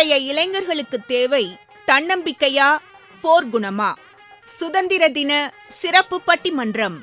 இன்றைய இளைஞர்களுக்கு தேவை தன்னம்பிக்கையா போர்க்குணமா? சுதந்திர தின சிறப்பு பட்டிமன்றம்.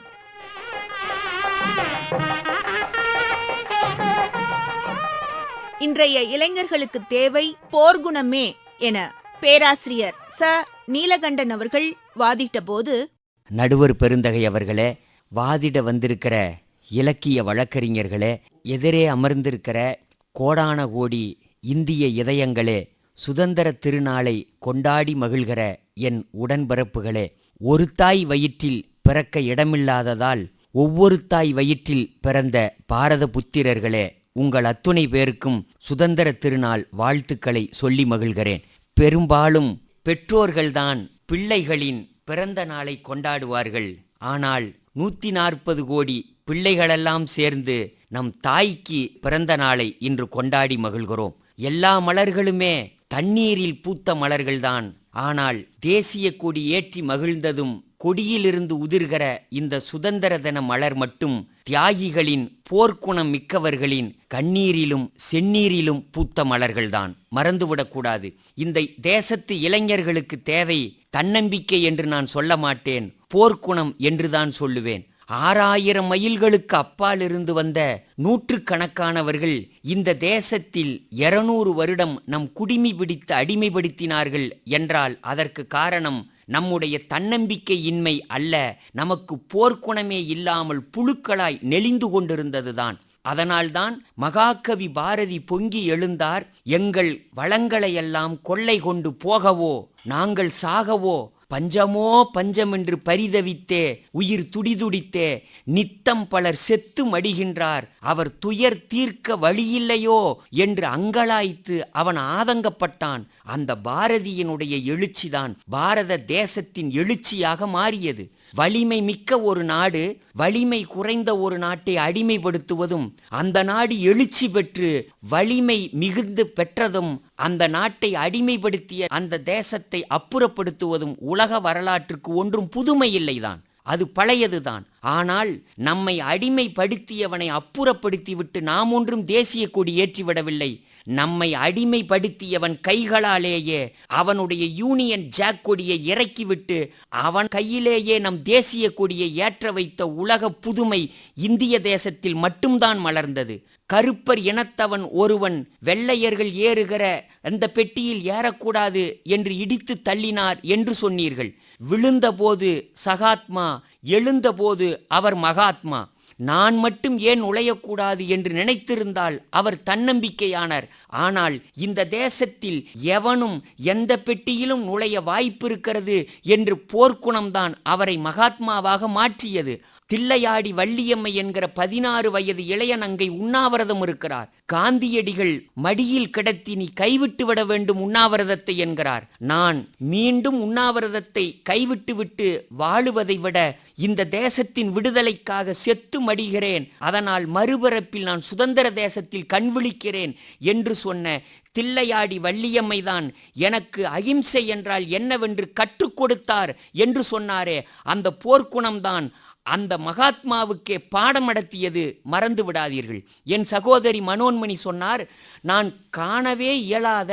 இன்றைய இளைஞர்களுக்கு தேவை போர்க்குணமே என பேராசிரியர் ச. நீலகண்டன் அவர்கள் வாதிட்ட போது நடுவர் பெருந்தகை அவர்களே வாதிட வந்திருக்கிற இலக்கிய வழக்கறிஞர்களே எதிரே அமர்ந்திருக்கிற கோடான கோடி இந்திய இதயங்களே சுதந்திர திருநாளை கொண்டாடி மகிழ்கிற என் உடன்பிறப்புகளே ஒரு தாய் வயிற்றில் பிறக்க இடமில்லாததால் ஒவ்வொரு தாய் வயிற்றில் பிறந்த பாரத புத்திரர்களே உங்கள் அத்துணை பேருக்கும் சுதந்திர திருநாள் வாழ்த்துக்களை சொல்லி மகிழ்கிறேன். பெரும்பாலும் பெற்றோர்கள்தான் பிள்ளைகளின் பிறந்த நாளை கொண்டாடுவார்கள். ஆனால் நூத்தி நாற்பது கோடி பிள்ளைகளெல்லாம் சேர்ந்து நம் தாய்க்கு பிறந்த நாளை இன்று கொண்டாடி மகிழ்கிறோம். எல்லா மலர்களுமே தண்ணீரில் பூத்த மலர்கள்தான். ஆனால் தேசிய கொடி ஏற்றி மகிழ்ந்ததும் கொடியிலிருந்து உதிர்கிற இந்த சுதந்திர தின மலர் மட்டும் தியாகிகளின் போர்க்குணம் மிக்கவர்களின் கண்ணீரிலும் செந்நீரிலும் பூத்த மலர்கள்தான். மறந்துவிடக்கூடாது இந்த தேசத்து இளைஞர்களுக்கு தேவை தன்னம்பிக்கை என்று நான் சொல்ல மாட்டேன். போர்க்குணம் என்றுதான் சொல்லுவேன். ஆறாயிரம் மைல்களுக்கு அப்பால் இருந்து வந்த நூற்றுக்கணக்கானவர்கள் இந்த தேசத்தில் இருநூறு வருடம் நம் குடிமி பிடித்து அடிமைப்படுத்தினார்கள் என்றால் அதற்கு காரணம் நம்முடைய தன்னம்பிக்கை இன்மை அல்ல நமக்கு போர்க்குணமே இல்லாமல் புழுக்களாய் நெளிந்து கொண்டிருந்ததுதான். அதனால்தான் மகாகவி பாரதி பொங்கி எழுந்தார் எங்கள் வளங்களையெல்லாம் கொள்ளை கொண்டு போகவோ நாங்கள் சாகவோ பஞ்சமோ பஞ்சம் என்று பரிதவித்தே உயிர் துடிதுடித்தே நித்தம் பலர் செத்து மடிகின்றார் அவர் துயர் தீர்க்க வழியில்லையோ என்று அங்கலாய்த்து அவன் ஆதங்கப்பட்டான். அந்த பாரதியினுடைய எழுச்சிதான் பாரத தேசத்தின் எழுச்சியாக மாறியது. வலிமை மிக்க ஒரு நாடு வலிமை குறைந்த ஒரு நாட்டை அடிமைப்படுத்துவதும் அந்த நாடு எழுச்சி பெற்று வலிமை மிகுந்து பெற்றதும் அந்த நாட்டை அடிமைப்படுத்திய அந்த தேசத்தை அப்புறப்படுத்துவதும் உலக வரலாற்றுக்கு ஒன்றும் புதுமை இல்லைதான் அது பழையதுதான். ஆனால் நம்மை அடிமைப்படுத்தியவனை அப்புறப்படுத்திவிட்டு நாம் ஒன்றும் தேசிய கொடி ஏற்றிவிடவில்லை. நம்மை அடிமைப்படுத்தியவன் கைகளாலேயே அவனுடைய யூனியன் ஜாக் கொடியை இறக்கிவிட்டு அவன் கையிலேயே நம் தேசிய கொடியை ஏற்ற வைத்த உலக புதுமை இந்திய தேசத்தில் மட்டும்தான் மலர்ந்தது. கருப்பர் இனத்தவன் ஒருவன் வெள்ளையர்கள் ஏறுகிற அந்த பெட்டியில் ஏறக்கூடாது என்று இடித்து தள்ளினார் என்று சொன்னீர்கள். விழுந்தபோது சகாத்மா எழுந்தபோது அவர் மகாத்மா. நான் மட்டும் ஏன் நுழையக்கூடாது என்று நினைத்திருந்தால் அவர் தன்னம்பிக்கையானார். ஆனால் இந்த தேசத்தில் எவனும் எந்த பெட்டியிலும் நுழைய வாய்ப்பு இருக்கிறது என்று போர்க்குணம்தான் அவரை மகாத்மாவாக மாற்றியது. தில்லையாடி வள்ளியம்மை என்கிற பதினாறு வயது இளைய நங்கை உண்ணாவிரதம் இருக்கிறார். காந்தியடிகள் மடியில் கிடத்தி நீ கைவிட்டு விட வேண்டும் உண்ணாவிரதத்தை என்கிறார். நான் மீண்டும் உண்ணாவிரதத்தை கைவிட்டு விட்டு வாழுவதை விட இந்த தேசத்தின் விடுதலைக்காக செத்து மடிகிறேன். அதனால் மறுபிறப்பில் நான் சுதந்திர தேசத்தில் கண் விழிக்கிறேன் என்று சொன்ன தில்லையாடி வள்ளியம்மைதான் எனக்கு அகிம்சை என்றால் என்னவென்று கற்றுக் கொடுத்தார் என்று சொன்னாரே. அந்த போர்க்குணம்தான் அந்த மகாத்மாவுக்கே பாடம் நடத்தியது மறந்து விடாதீர்கள். என் சகோதரி மனோன்மணி சொன்னார் நான் காணவே இயலாத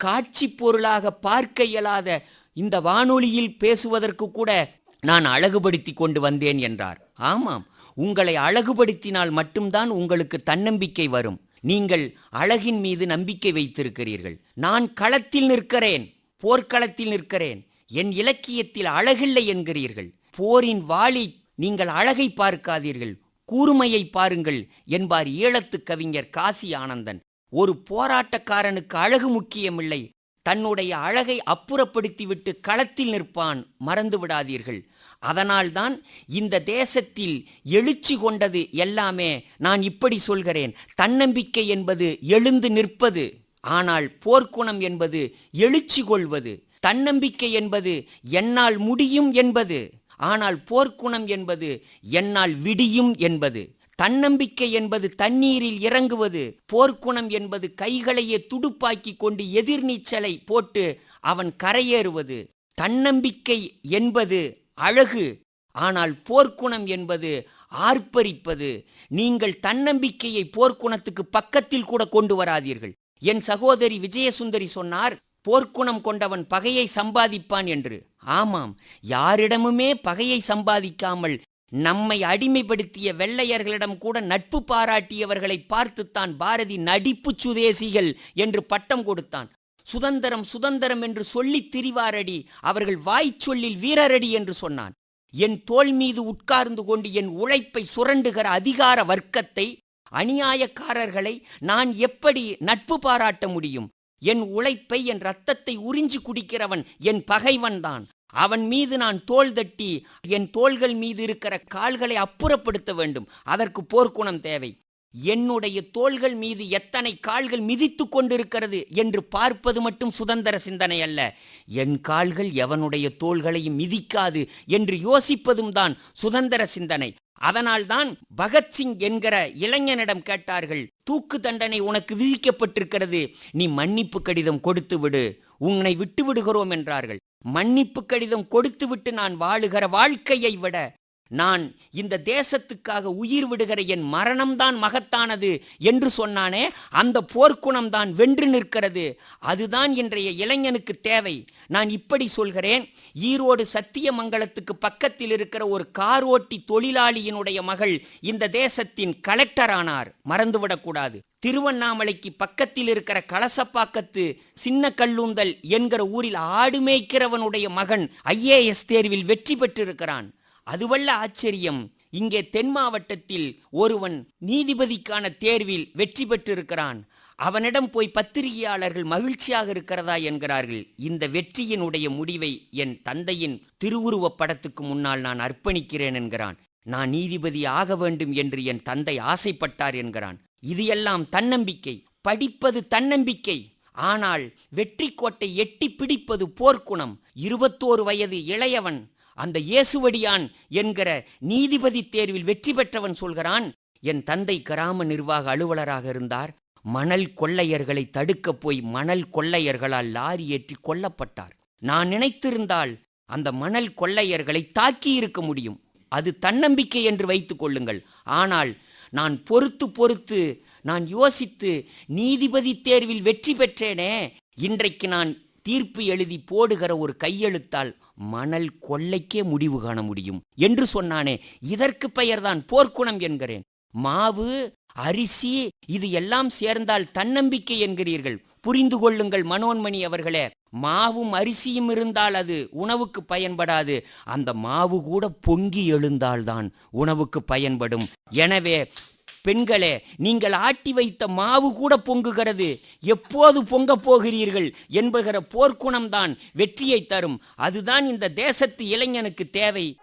காட்சி பொருளாக பார்க்க இயலாத இந்த வானொலியில் பேசுவதற்கு கூட நான் அழகுபடுத்தி கொண்டு வந்தேன் என்றார். ஆமாம் உங்களை அழகுபடுத்தினால் மட்டும்தான் உங்களுக்கு தன்னம்பிக்கை வரும். நீங்கள் அழகின் மீது நம்பிக்கை வைத்திருக்கிறீர்கள். நான் களத்தில் நிற்கிறேன் போர்க்களத்தில் நிற்கிறேன். என் இலக்கியத்தில் அழகில்லை என்கிறீர்கள். போரின் வாளி நீங்கள் அழகை பார்க்காதீர்கள் கூர்மையை பாருங்கள் என்பார் ஈழத்து கவிஞர் காசி ஆனந்தன். ஒரு போராட்டக்காரனுக்கு அழகு முக்கியமில்லை தன்னுடைய அழகை அப்புறப்படுத்திவிட்டு களத்தில் நிற்பான் மறந்து விடாதீர்கள். அதனால்தான் இந்த தேசத்தில் எழுச்சி கொண்டது எல்லாமே நான் இப்படி சொல்கிறேன். தன்னம்பிக்கை என்பது எழுந்து நிற்பது ஆனால் போர்க்குணம் என்பது எழுச்சி கொள்வது. தன்னம்பிக்கை என்பது என்னால் முடியும் என்பது. ஆனால் போர்க்குணம் என்பது என்னால் விடியும் என்பது. தன்னம்பிக்கை என்பது தண்ணீரில் இறங்குவது. போர்க்குணம் என்பது கைகளையே துடுப்பாக்கி கொண்டு எதிர்நீச்சலை போட்டு அவன் கரையேறுவது. தன்னம்பிக்கை என்பது அழகு. ஆனால் போர்க்குணம் என்பது ஆர்ப்பரிப்பது. நீங்கள் தன்னம்பிக்கையை போர்க்குணத்துக்கு பக்கத்தில் கூட கொண்டு வராதீர்கள். என் சகோதரி விஜயசுந்தரி சொன்னார் போர்க்குணம் கொண்டவன் பகையை சம்பாதிப்பான் என்று. ஆமாம் யாரிடமுமே பகையை சம்பாதிக்காமல் நம்மை அடிமைப்படுத்திய வெள்ளையர்களிடம் கூட நட்பு பாராட்டியவர்களை பார்த்துத்தான் பாரதி நடிப்புச் சுதேசிகள் என்று பட்டம் கொடுத்தான். சுதந்திரம் சுதந்திரம் என்று சொல்லித் திரிவாரடி அவர்கள் வாய்ச் சொல்லில் வீரரடி என்று சொன்னான். என் தோள் மீது உட்கார்ந்து கொண்டு என் உழைப்பை சுரண்டுகிற அதிகார வர்க்கத்தை அநியாயக்காரர்களை நான் எப்படி நட்பு பாராட்ட முடியும்? என் உழைப்பை என் ரத்தத்தை உறிஞ்சி குடிக்கிறவன் என் பகைவன்தான் அவன் மீது நான் தோள் தட்டி என் தோள்கள் மீது இருக்கிற கால்களை அப்புறப்படுத்த வேண்டும். அதற்கு போர்க்குணம் தேவை. என்னுடைய தோள்கள் மீது எத்தனை கால்கள் மிதித்து கொண்டிருக்கிறது என்று பார்ப்பது மட்டும் சுதந்திர சிந்தனை அல்ல. என் கால்கள் எவனுடைய தோள்களையும் மிதிக்காது என்று யோசிப்பதும் தான் சுதந்திர சிந்தனை. அதனால்தான் பகத்சிங் என்கிற இளைஞனிடம் கேட்டார்கள் தூக்கு தண்டனை உனக்கு விதிக்கப்பட்டிருக்கிறது. நீ மன்னிப்பு கடிதம் கொடுத்து விடு. உன்னை விட்டு விடுகிறோம் என்றார்கள். மன்னிப்பு கடிதம் கொடுத்துவிட்டு நான் வாழுகிற வாழ்க்கையை விட நான் இந்த தேசத்துக்காக உயிர் விடுகிற என் மரணம்தான் மகத்தானது என்று சொன்னானே அந்த போர்க்குணம் தான் வென்று நிற்கிறது. அதுதான் இன்றைய இளைஞனுக்கு தேவை. நான் இப்படி சொல்கிறேன் ஈரோடு சத்தியமங்கலத்துக்கு பக்கத்தில் இருக்கிற ஒரு கார் ஓட்டி தொழிலாளியினுடைய மகள் இந்த தேசத்தின் கலெக்டர் ஆனார் மறந்துவிடக்கூடாது. திருவண்ணாமலைக்கு பக்கத்தில் இருக்கிற கலசப்பாக்கத்து சின்ன கல்லூந்தல் என்கிற ஊரில் ஆடு மேய்க்கிறவனுடைய மகன் ஐஏஎஸ் தேர்வில் வெற்றி பெற்றிருக்கிறான். அதுவல்ல ஆச்சரியம். இங்கே தென் மாவட்டத்தில் ஒருவன் நீதிபதிக்கான தேர்வில் வெற்றி பெற்றிருக்கிறான். அவனிடம் போய் பத்திரிகையாளர்கள் மகிழ்ச்சியாக இருக்கிறதா என்கிறார்கள். இந்த வெற்றியினுடைய முடிவை என் தந்தையின் திருவுருவப் படத்துக்கு முன்னால் நான் அர்ப்பணிக்கிறேன் என்கிறான். நான் நீதிபதி ஆக வேண்டும் என்று என் தந்தை ஆசைப்பட்டார் என்கிறான். இது எல்லாம் தன்னம்பிக்கை. படிப்பது தன்னம்பிக்கை. ஆனால் வெற்றி கோட்டை எட்டி பிடிப்பது போர்க்குணம். இருபத்தோரு வயது இளையவன் அந்த இயேசுவடியான் என்கிற நீதிபதி தேர்வில் வெற்றி பெற்றவன் சொல்கிறான் என் தந்தை கிராம நிர்வாக அலுவலராக இருந்தார். மணல் கொள்ளையர்களை தடுக்கப் போய் மணல் கொள்ளையர்களால் லாரி ஏற்றி கொல்லப்பட்டார். நான் நினைத்திருந்தால் அந்த மணல் கொள்ளையர்களை தாக்கி இருக்க முடியும். அது தன்னம்பிக்கை என்று வைத்துக் கொள்ளுங்கள். ஆனால் நான் பொறுத்து பொறுத்து நான் யோசித்து நீதிபதி தேர்வில் வெற்றி பெற்றேனே. இன்றைக்கு நான் தீர்ப்பு எழுதி போடுகிற ஒரு கையெழுத்தால் மணல் கொள்ளைக்கே முடிவு காண முடியும். என்று சொன்னானே இதற்கு பெயர்தான் போர்க்குணம் என்கிறேன். மாவு அரிசி இது எல்லாம் சேர்ந்தால் தன்னம்பிக்கை என்கிறீர்கள். புரிந்து கொள்ளுங்கள் மனோன்மணி அவர்களே மாவும் அரிசியும் இருந்தால் அது உணவுக்கு பயன்படாது. அந்த மாவு கூட பொங்கி எழுந்தால்தான் உணவுக்கு பயன்படும். எனவே பெண்களே நீங்கள் ஆட்டி வைத்த மாவு கூட பொங்குகிறது. எப்போது பொங்கப் போகிறீர்கள் என்பகிற போர்க்குணம்தான் வெற்றியை தரும். அதுதான் இந்த தேசத்து இளைஞனுக்கு தேவை.